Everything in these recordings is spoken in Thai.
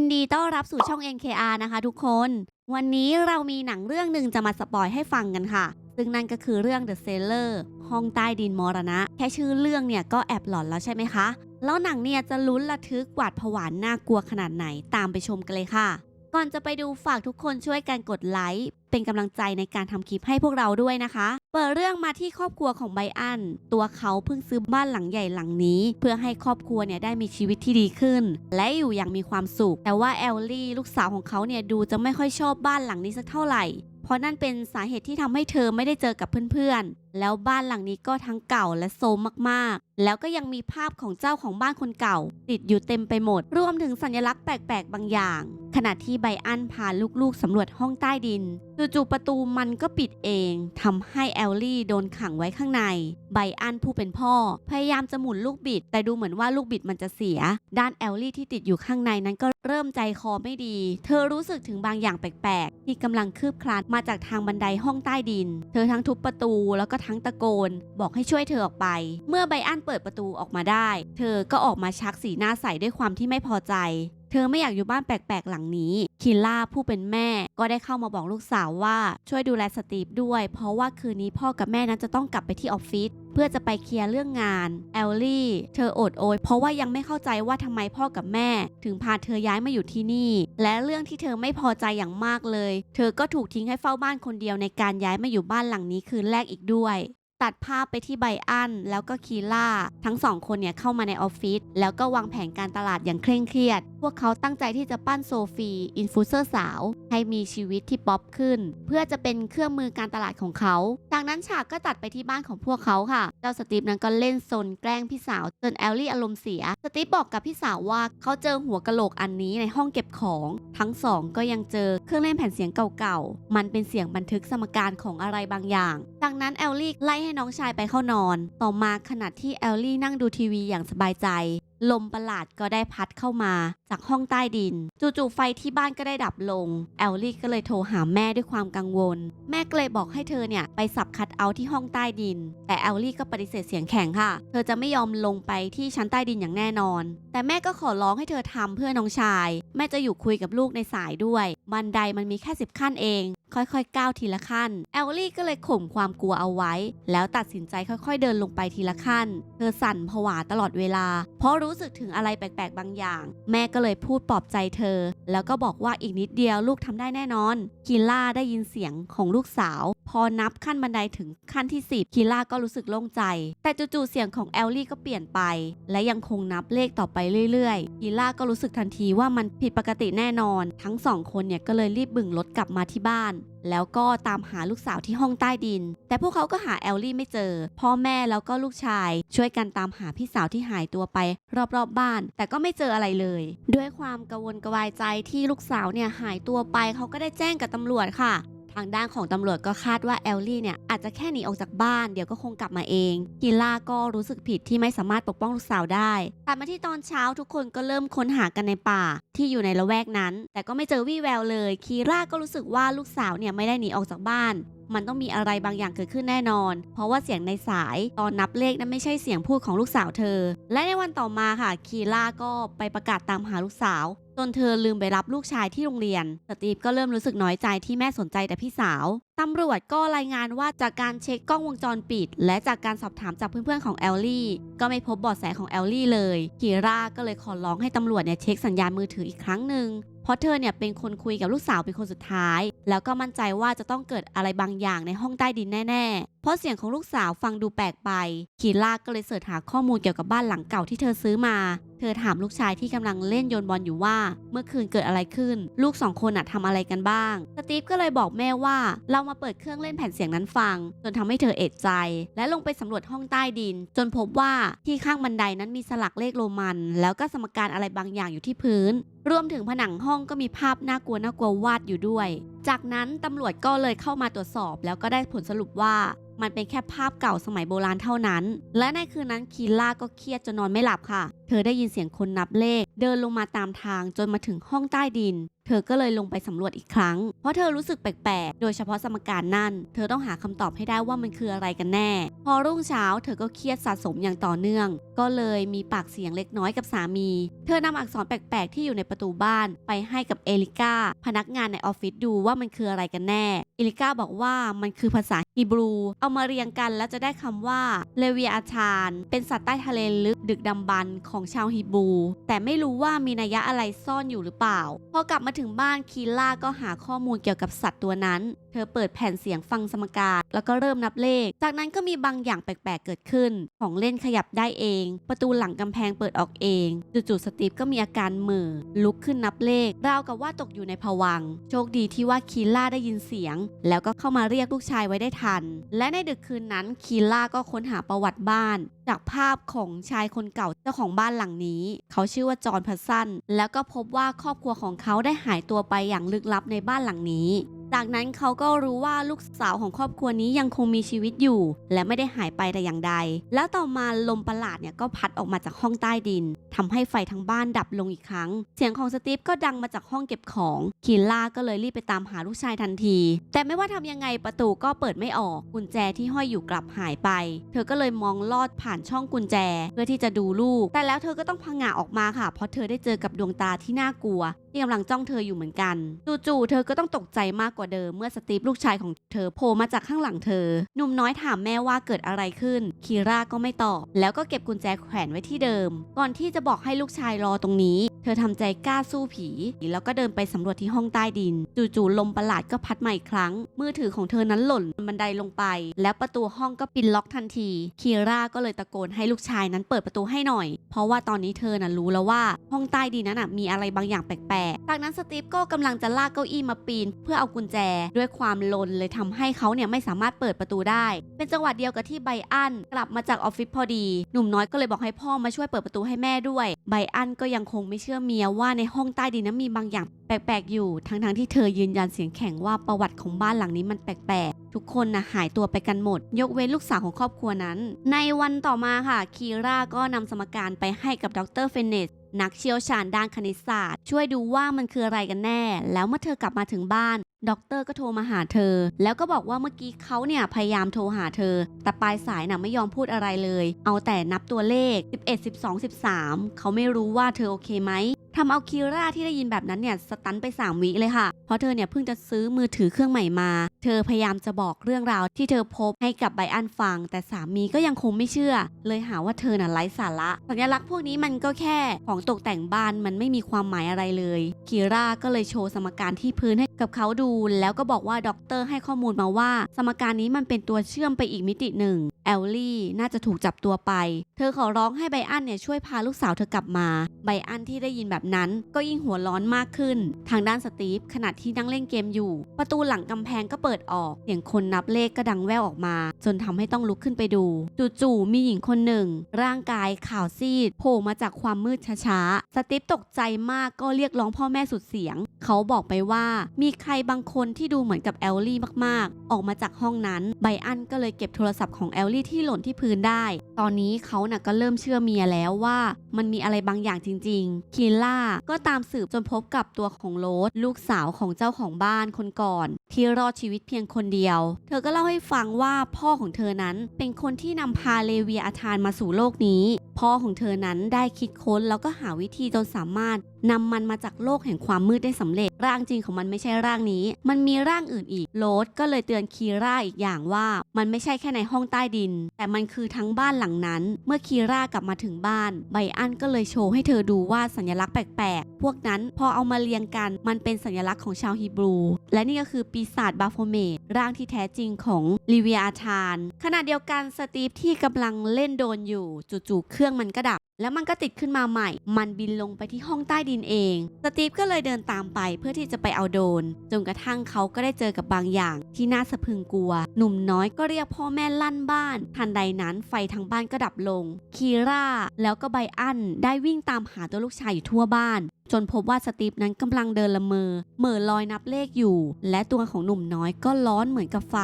ยินดีต้อนรับสู่ช่อง NKR นะคะทุกคน วันนี้เรามีหนังเรื่องหนึ่งจะมาสปอยให้ฟังกันค่ะ ซึ่งนั่นก็คือเรื่อง The Seller ห้องใต้ดินมรณะ แค่ชื่อเรื่องเนี่ยก็แอบหลอนแล้วใช่ไหมคะ แล้วหนังเนี่ยจะลุ้นระทึกหวาดผวาน่ากลัวขนาดไหนตามไปชมกันเลยค่ะ ก่อนจะไปดูฝากทุกคนช่วยกันกดไลค์เป็นกำลังใจในการทำคลิปให้พวกเราด้วยนะคะ เปิดเรื่องมาที่ครอบครัวของไบอัน ตัวเขาเพิ่งซื้อบ้านหลังใหญ่หลังนี้ เพื่อให้ครอบครัวเนี่ยได้มีชีวิตที่ดีขึ้น และอยู่อย่างมีความสุข แต่ว่าแอลลี่ลูกสาวของเขาเนี่ยดูจะไม่ค่อยชอบบ้านหลังนี้สักเท่าไหร่เพราะนั่นเป็นสาเหตุที่ทำให้เธอไม่ได้เจอกับเพื่อนๆ แล้วบ้านหลังนี้ก็ทั้งเก่าและโซมมากๆ แล้วก็ยังมีภาพของเจ้าของบ้านคนเก่า ติดอยู่เต็มไปหมด รวมถึงสัญลักษณ์แปลกๆ บางอย่าง ขณะที่ไบอันพาลูกๆสำรวจห้องใต้ดินจู่ๆประตูมันก็ปิดเองทำให้แอลลี่โดนขังไว้ข้างใน ไบอันผู้เป็นพ่อ พยายามจะหมุนลูกบิด แต่ดูเหมือนว่าลูกบิดมันจะเสีย ด้านแอลลี่ที่ติดอยู่ข้างในนั้นก็เริ่มใจคอไม่ดี เธอรู้สึกถึงบางอย่างแปลกๆ ที่กำลังคืบคลานมาจากทางบันไดห้องใต้ดิน เธอทั้งทุบประตูแล้วก็ทั้งตะโกน บอกให้ช่วยเธอออกไป เมื่อไบอันเปิดประตูออกมาได้ เธอก็ออกมาชักสีหน้าใสด้วยความที่ไม่พอใจ เธอไม่อยากอยู่บ้านแปลกๆหลังนี้ คิลล่าผู้เป็นแม่ ก็ได้เข้ามาบอกลูกสาวว่าช่วยดูแลสตีฟด้วย เพราะว่าคืนนี้พ่อกับแม่นั้นจะต้องกลับไปที่ออฟฟิศเพื่อจะไปเคลียร์เรื่องงานแอลลี่ เธอโอดโอย เพราะว่ายังไม่เข้าใจว่าทำไมพ่อกับแม่ ถึงพาเธอย้ายมาอยู่ที่นี่ และเรื่องที่เธอไม่พอใจอย่างมากเลย เธอก็ถูกทิ้งให้เฝ้าบ้านคนเดียวในการย้ายมาอยู่บ้านหลังนี้คืนแรกอีกด้วย ตัดภาพไปที่ไบอันแล้วก็คีล่า ทั้งสองคนเนี่ยเข้ามาในออฟฟิศแล้วก็วางแผนการตลาดอย่างเคร่งเครียด พวกเขาตั้งใจที่จะปั้นโซฟีอินฟูเซอร์สาว ให้มีชีวิตที่ป๊อปขึ้น เพื่อจะเป็นเครื่องมือการตลาดของเขา จากนั้นฉากก็ตัดไปที่บ้านของพวกเขาค่ะ เจ้าสตีฟนั้นก็เล่นซนแกล้งพี่สาวจนแอลลี่อารมณ์เสีย สตีฟบอกกับพี่สาวว่าเขาเจอหัวกะโหลกอันนี้ในห้องเก็บของ ทั้งสองก็ยังเจอเครื่องเล่นแผ่นเสียงเก่าๆ มันเป็นเสียงบันทึกสมการของอะไรบางอย่าง จากนั้นแอลลี่ไล่ใให้น้องชายไปเข้านอน ต่อมาขณะที่แอลลี่นั่งดูทีวีอย่างสบายใจ ลมประหลาดก็ได้พัดเข้ามาจากห้องใต้ดิน จู่ๆไฟที่บ้านก็ได้ดับลง แอลลี่ก็เลยโทรหาแม่ด้วยความกังวล แม่ก็เลยบอกให้เธอเนี่ยไปสับคัดเอาที่ห้องใต้ดิน แต่แอลลี่ก็ปฏิเสธเสียงแข็งค่ะ เธอจะไม่ยอมลงไปที่ชั้นใต้ดินอย่างแน่นอน แต่แม่ก็ขอร้องให้เธอทำเพื่อน้องชาย แม่จะอยู่คุยกับลูกในสายด้วย บันไดมันมีแค่สิบขั้นเอง ค่อยๆก้าวทีละขั้น แอลลี่ก็เลยข่มความกลัวเอาไว้ แล้วตัดสินใจค่อย ๆ เดินลงไปทีละขั้น เธอสั่นผวาตลอดเวลา เพราะรูู้้สึกถึงอะไรแปลกๆบางอย่าง แม่ก็เลยพูดปลอบใจเธอ แล้วก็บอกว่าอีกนิดเดียวลูกทำได้แน่นอน คิล่าได้ยินเสียงของลูกสาว พอนับขั้นบันไดถึงขั้นที่ 10 คิล่าก็รู้สึกโล่งใจ แต่จู่ๆเสียงของแอลลี่ก็เปลี่ยนไป และยังคงนับเลขต่อไปเรื่อยๆคิล่าก็รู้สึกทันทีว่ามันผิดปกติแน่นอน ทั้งสองคนเนี่ยก็เลยรีบบึงรถกลับมาที่บ้านแล้วก็ตามหาลูกสาวที่ห้องใต้ดิน แต่พวกเขาก็หาแอลลี่ไม่เจอ พ่อแม่แล้วก็ลูกชาย ช่วยกันตามหาพี่สาวที่หายตัวไปรอบๆบบ้าน แต่ก็ไม่เจออะไรเลย ด้วยความกังวลกระวายใจที่ลูกสาวเนี่ยหายตัวไปเขาก็ได้แจ้งกับตำรวจค่ะ ทางด้านของตำรวจก็คาดว่าแอลลี่เนี่ยอาจจะแค่หนีออกจากบ้านเดี๋ยวก็คงกลับมาเองกิล่าก็รู้สึกผิดที่ไม่สามารถปกป้องลูกสาวได้ตัดมาที่ตอนเช้าทุกคนก็เริ่มค้นหากันในป่า ที่อยู่ในละแวกนั้น แต่ก็ไม่เจอวี่แววเลยคีร่าก็รู้สึกว่าลูกสาวเนี่ยไม่ได้หนีออกจากบ้าน มันต้องมีอะไรบางอย่างเกิดขึ้นแน่นอน เพราะว่าเสียงในสายตอนนับเลขนั้นไม่ใช่เสียงพูดของลูกสาวเธอ และในวันต่อมาค่ะคีล่าก็ไปประกาศตามหาลูกสาวจนเธอลืมไปรับลูกชายที่โรงเรียน สตีฟก็เริ่มรู้สึกน้อยใจที่แม่สนใจแต่พี่สาว ตำรวจก็รายงานว่าจากการเช็คกล้องวงจรปิด และจากการสอบถามจากเพื่อนๆของแอลลี่ ก็ไม่พบเบาะแสของแอลลี่เลย คีร่าก็เลยขอร้องให้ตำรวจเนี่ยเช็คสัญญาณมือถืออีกครั้งหนึ่ง ราะเธอเนี่ยเป็นคนคุยกับลูกสาวเป็นคนสุดท้าย แล้วก็มั่นใจว่าจะต้องเกิดอะไรบางอย่างในห้องใต้ดินแน่ ๆ เพราะเสียงของลูกสาวฟังดูแปลกไปคีล่าก็เลยเสิร์ชหาข้อมูลเกี่ยวกับบ้านหลังเก่าที่เธอซื้อมา เธอถามลูกชายที่กำลังเล่นโยนบอลอยู่ว่า เมื่อคืนเกิดอะไรขึ้น ลูกสองคนอะทำอะไรกันบ้าง สตีฟก็เลยบอกแม่ว่า เรามาเปิดเครื่องเล่นแผ่นเสียงนั้นฟัง จนทำให้เธอเอะใจ และลงไปสำรวจห้องใต้ดิน จนพบว่าที่ข้างบันไดนั้นมีสลักเลขโรมัน แล้วก็สมการอะไรบางอย่างอยู่ที่พื้น รวมถึงผนังห้องก็มีภาพน่ากลัวน่ากลัววาดอยู่ด้วย จากนั้นตำรวจก็เลยเข้ามาตรวจสอบ แล้วก็ได้ผลสรุปว่ามันเป็นแค่ภาพเก่าสมัยโบราณเท่านั้น และในคืนนั้นคีล่าก็เครียดจนนอนไม่หลับค่ะ เธอได้ยินเสียงคนนับเลข เดินลงมาตามทางจนมาถึงห้องใต้ดิน เธอก็เลยลงไปสำรวจอีกครั้ง เพราะเธอรู้สึกแปลกๆ โดยเฉพาะสมการนั่น เธอต้องหาคำตอบให้ได้ว่ามันคืออะไรกันแน่ พอรุ่งเช้าเธอก็เครียดสะสมอย่างต่อเนื่อง ก็เลยมีปากเสียงเล็กน้อยกับสามี เธอนำอักษรแปลกๆ ที่อยู่ในประตูบ้าน ไปให้กับเอลิก้าพนักงานในออฟฟิศดูว่ามันคืออะไรกันแน่ อิลิก้าบอกว่ามันคือภาษาฮีบรู เอามาเรียงกันแล้วจะได้คำว่าเลเวียอาชาน เป็นสัตว์ใต้ทะเลลึกดึกดำบรรพ์ของชาวฮีบรู แต่ไม่รู้ว่ามีนัยยะอะไรซ่อนอยู่หรือเปล่า พอกลับมาถึงบ้านคีล่าก็หาข้อมูลเกี่ยวกับสัตว์ตัวนั้น เธอเปิดแผ่นเสียงฟังสมการแล้วก็เริ่มนับเลข จากนั้นก็มีบางอย่างแปลกๆเกิดขึ้น ของเล่นขยับได้เอง ประตูหลังกำแพงเปิดออกเองจู่ๆสตีฟก็มีอาการเหม่อลุกขึ้นนับเลขราวกับว่าตกอยู่ในภวัง โชคดีที่ว่าคีล่าได้ยินเสียง แล้วก็เข้ามาเรียกลูกชายไว้ได้ทัน และในดึกคืนนั้นคีล่าก็ค้นหาประวัติบ้าน จากภาพของชายคนเก่าเจ้าของบ้านหลังนี้ เขาชื่อว่าจอห์นพัสซันแล้วก็พบว่าครอบครัวของเขาได้หายตัวไปอย่างลึกลับในบ้านหลังนี้ จากนั้นเขาก็รู้ว่าลูกสาวของครอบครัวนี้ยังคงมีชีวิตอยู่ และไม่ได้หายไปแต่อย่างใด แล้วต่อมาลมประหลาดเนี่ยก็พัดออกมาจากห้องใต้ดินทำให้ไฟทั้งบ้านดับลงอีกครั้ง เสียงของสตีฟก็ดังมาจากห้องเก็บของคินล่าก็เลยรีบไปตามหาลูกชายทันที แต่ไม่ว่าทำยังไงประตูก็เปิดไม่ออกกุญแจที่ห้อยอยู่กลับหายไป เธอก็เลยมองลอดผ่านช่องกุญแจ เพื่อที่จะดูลูก แต่แล้วเธอก็ต้องพังงะออกมาค่ะ เพราะเธอได้เจอกับดวงตาที่น่ากลัวที่กำลังจ้องเธออยู่เหมือนกัน จู่ๆเธอก็ต้องตกใจมากกว่าเดิมเมื่อสตีฟลูกชายของเธอโผล่มาจากข้างหลังเธอ หนุ่มน้อยถามแม่ว่าเกิดอะไรขึ้น คีราก็ไม่ตอบ แล้วก็เก็บกุญแจแขวนไว้ที่เดิม ก่อนที่จะบอกให้ลูกชายรอตรงนี้ เธอทำใจกล้าสู้ผี แล้วก็เดินไปสำรวจที่ห้องใต้ดิน จู่ๆลมประหลาดก็พัดมาอีกครั้ง มือถือของเธอนั้นหล่นบนบันไดลงไป แล้วประตูห้องก็ปิดล็อกทันที คีราก็เลยตะโกนให้ลูกชายนั้นเปิดประตูให้หน่อย เพราะว่าตอนนี้เธอน่ะรู้แล้วว่าห้องใต้ดินนั้นมีอะไรบางอย่างแปลกๆจากนั้นสตีฟก็กำลังจะลากเก้าอี้มาปีน เพื่อเอากุญแจด้วยความลนเลยทำให้เขาเนี่ยไม่สามารถเปิดประตูได้ เป็นจังหวะเดียวกับที่ไบอันกลับมาจากออฟฟิศพอดี หนุ่มน้อยก็เลยบอกให้พ่อมาช่วยเปิดประตูให้แม่ด้วย ไบอันก็ยังคงไม่เชื่อเมียว่าในห้องใต้ดินนั้นมีบางอย่างแปลกๆอยู่ ทั้งๆที่เธอยืนยันเสียงแข็งว่าประวัติของบ้านหลังนี้มันแปลกๆ ทุกคนนะหายตัวไปกันหมด ยกเว้นลูกสาวของครอบครัวนั้น ในวันต่อมาค่ะ คีร่าก็นำสมการไปให้กับดรเฟนเนส นักเชี่ยวชาญด้านคณิตศาสตร์ ช่วยดูว่ามันคืออะไรกันแน่ แล้วเมื่อเธอกลับมาถึงบ้านด็อกเตอร์ก็โทรมาหาเธอ แล้วก็บอกว่าเมื่อกี้เขาเนี่ยพยายามโทรหาเธอ แต่ปลายสายน่ะไม่ยอมพูดอะไรเลย เอาแต่นับตัวเลข 11 12 13 เขาไม่รู้ว่าเธอโอเคไหมทำเอาคิร่าที่ได้ยินแบบนั้นเนี่ยสตันไป3วิเลยค่ะ เพราะเธอเนี่ยเพิ่งจะซื้อมือถือเครื่องใหม่มา เธอพยายามจะบอกเรื่องราวที่เธอพบให้กับไบอันฟัง แต่สามีก็ยังคงไม่เชื่อ เลยหาว่าเธอน่ะไร้สาระ สัญลักษณ์พวกนี้มันก็แค่ของตกแต่งบ้านมันไม่มีความหมายอะไรเลยคิร่าก็เลยโชว์สมการที่พื้นให้กับเขาดู แล้วก็บอกว่าด็อกเตอร์ให้ข้อมูลมาว่า สมการนี้มันเป็นตัวเชื่อมไปอีกมิติหนึ่งแอลลี่น่าจะถูกจับตัวไป เธอขอร้องให้ไบอันเนี่ยช่วยพาลูกสาวเธอกลับมา ไบอันที่ได้ยินแบบนั้นก็ยิ่งหัวร้อนมากขึ้น ทางด้านสตีฟขณะที่นั่งเล่นเกมอยู่ ประตูหลังกำแพงก็เปิดออกเสียงคนนับเลขก็ดังแว่วออกมา จนทำให้ต้องลุกขึ้นไปดู จู่ๆมีหญิงคนหนึ่ง ร่างกายขาวซีดโผล่มาจากความมืดช้าๆ สตีฟตกใจมากก็เรียกร้องพ่อแม่สุดเสียง เขาบอกไปว่ามีใครบางคนที่ดูเหมือนกับแอลลี่มากๆ ออกมาจากห้องนั้นไบอันก็เลยเก็บโทรศัพท์ของแอลลี่ที่หล่นที่พื้นได้ ตอนนี้เขาน่ะก็เริ่มเชื่อเมียแล้วว่า มันมีอะไรบางอย่างจริงๆคีล่าก็ตามสืบจนพบกับตัวของโรสลูกสาวของเจ้าของบ้านคนก่อน ที่รอดชีวิตเพียงคนเดียว เธอก็เล่าให้ฟังว่าพ่อของเธอนั้นเป็นคนที่นำพาเลเวียอาธานมาสู่โลกนี้ พ่อของเธอนั้นได้คิดค้นแล้วก็หาวิธีจนสามารถนำมันมาจากโลกแห่งความมืดได้สำเร็จ ร่างจริงของมันไม่ใช่ร่างนี้ มันมีร่างอื่นอีกโรสก็เลยเตือนคีร่าอีกอย่างว่า มันไม่ใช่แค่ในห้องใต้ดิน แต่มันคือทั้งบ้านหลังนั้น เมื่อคีร่ากลับมาถึงบ้าน ไบอันก็เลยโชว์ให้เธอดูว่าสัญลักษณ์ปลกๆ พวกนั้นพอเอามาเรียงกันมันเป็นสัญลักษณ์ของชาวฮีบรู และนี่ก็คือปีศาจบาโฟเมตร่างที่แท้จริงของลิเวียอาธานขณะเดียวกันสตีฟที่กำลังเล่นโดนอยู่จู่ๆเครื่องมันก็ดับแล้วมันก็ติดขึ้นมาใหม่ มันบินลงไปที่ห้องใต้ดินเอง สตีฟก็เลยเดินตามไปเพื่อที่จะไปเอาโดน จนกระทั่งเขาก็ได้เจอกับบางอย่าง ที่น่าสะพรึงกลัว หนุ่มน้อยก็เรียกพ่อแม่ลั่นบ้าน ทันใดนั้นไฟทั้งบ้านก็ดับลง คีร่าแล้วก็ไบอันได้วิ่งตามหาตัวลูกชายอยู่ทั่วบ้าน จนพบว่าสตีฟนั้นกำลังเดินละเมอเหม่อลอยนับเลขอยู่ และตัวของหนุ่มน้อยก็ร้อนเหมือนกับไฟ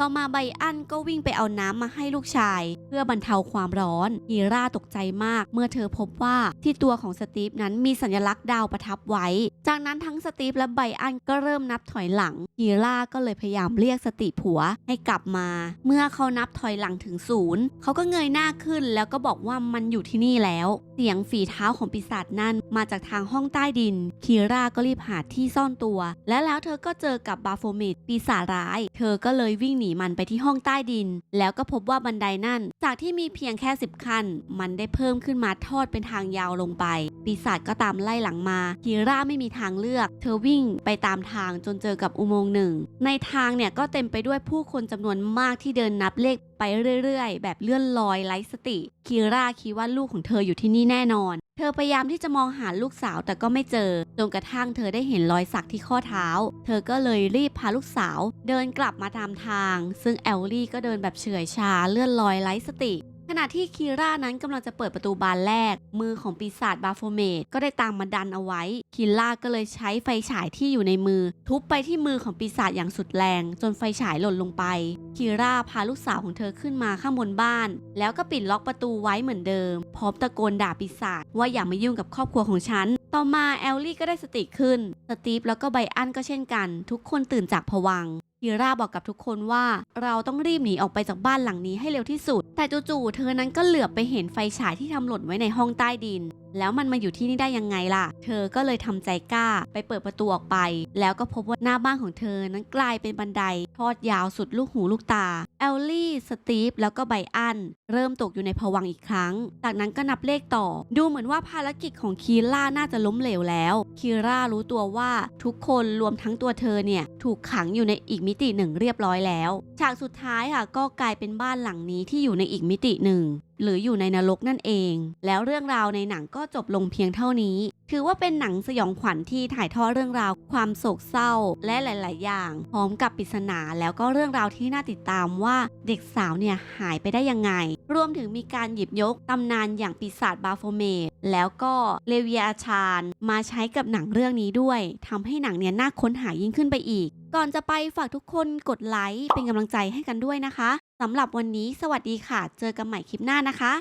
ต่อมาไบอันก็วิ่งไปเอาน้ำมาให้ลูกชาย เพื่อบรรเทาความร้อนคีราตกใจมาก เมื่อเธอพบว่าที่ตัวของสตีฟนั้นมีสัญลักษณ์ดาวประทับไว้ จากนั้นทั้งสตีฟและไบอันก็เริ่มนับถอยหลังคีราก็เลยพยายามเรียกสติผัวให้กลับมา เมื่อเขานับถอยหลังถึงศูนย์เขาก็เงยหน้าขึ้นแล้วก็บอกว่ามันอยู่ที่นี่แล้ว เสียงฝีเท้าของปีศาจนั่นมาจากทางห้องใต้ดิน คีร่าก็รีบหาที่ซ่อนตัว และแล้วเธอก็เจอกับบาโฟมิดปีศาจร้าย เธอก็เลยวิ่งหนีมันไปที่ห้องใต้ดิน แล้วก็พบว่าบันไดนั่น จากที่มีเพียงแค่สิบขั้น มันได้เพิ่มขึ้นมาทอดเป็นทางยาวลงไป ปีศาจก็ตามไล่หลังมา คีร่าไม่มีทางเลือก เธอวิ่งไปตามทางจนเจอกับอุโมงค์หนึ่ง ในทางเนี่ยก็เต็มไปด้วยผู้คนจำนวนมากที่เดินนับเลขไปเรื่อยๆ แบบเลื่อนลอยไร้สติ คีร่าคิดว่าลูกของเธออยู่ที่นี่แน่นอน เธอพยายามที่จะมองหาลูกสาวแต่ก็ไม่เจอ จนกระทั่งเธอได้เห็นรอยสักที่ข้อเท้า เธอก็เลยรีบพาลูกสาว เดินกลับมาตามทาง ซึ่งแอลลี่ก็เดินแบบเฉื่อยชาเลื่อนลอยไร้สติ ขณะที่คีร่านั้นกำลังจะเปิดประตูบานแรก มือของปีศาจบาโฟเมตก็ได้ตามมาดันเอาไว้คิลล่าก็เลยใช้ไฟฉายที่อยู่ในมือ ทุบไปที่มือของปีศาจอย่างสุดแรง จนไฟฉายหล่นลงไป คีร่าพาลูกสาวของเธอขึ้นมาข้างบนบ้าน แล้วก็ปิดล็อกประตูไว้เหมือนเดิม พร้อมตะโกนด่าปีศาจว่าอย่ามายุ่งกับครอบครัวของฉัน ต่อมาแอลลี่ก็ได้สติขึ้น สตีฟแล้วก็ไบอันก็เช่นกัน ทุกคนตื่นจากผวัง ค์คีร่าบอกกับทุกคนว่า เราต้องรีบหนีออกไปจากบ้านหลังนี้ให้เร็วที่สุด แต่จู่ๆเธอนั้นก็เหลือบไปเห็นไฟฉายที่ทำหล่นไว้ในห้องใต้ดินแล้วมันมาอยู่ที่นี่ได้ยังไงล่ะ เธอก็เลยทำใจกล้าไปเปิดประตูออกไป แล้วก็พบว่าหน้าบ้านของเธอนั้นกลายเป็นบันได ทอดยาวสุดลูกหูลูกตาแอลลี่ สตีฟ แล้วก็ไบอัน เริ่มตกอยู่ในภวังอีกครั้ง จากนั้นก็นับเลขต่อ ดูเหมือนว่าภารกิจของคีร่าน่าจะล้มเหลวแล้ว คีร่ารู้ตัวว่าทุกคนรวมทั้งตัวเธอเนี่ยถูกขังอยู่ในอีกมิติหนึ่งเรียบร้อยแล้ว ฉากสุดท้ายค่ะก็กลายเป็นบ้านหลังนี้ที่อยู่ในอีกมิติหนึ่งหรืออยู่ในนรกนั่นเอง แล้วเรื่องราวในหนังก็จบลงเพียงเท่านี้ ถือว่าเป็นหนังสยองขวัญที่ถ่ายทอดเรื่องราว ความโศกเศร้า และหลาย ๆ อย่างพร้อมกับปริศนาแล้วก็เรื่องราวที่น่าติดตามว่าเด็กสาวเนี่ยหายไปได้ยังไง รวมถึงมีการหยิบยกตำนานอย่างปีศาจบาโฟเมตแล้วก็เลเวียชานมาใช้กับหนังเรื่องนี้ด้วยทำให้หนังเนี่ยน่าค้นหายิ่งขึ้นไปอีก ก่อนจะไปฝากทุกคนกดไลค์เป็นกำลังใจให้กันด้วยนะคะสำหรับวันนี้สวัสดีค่ะ เจอกันใหม่คลิปหน้านะคะ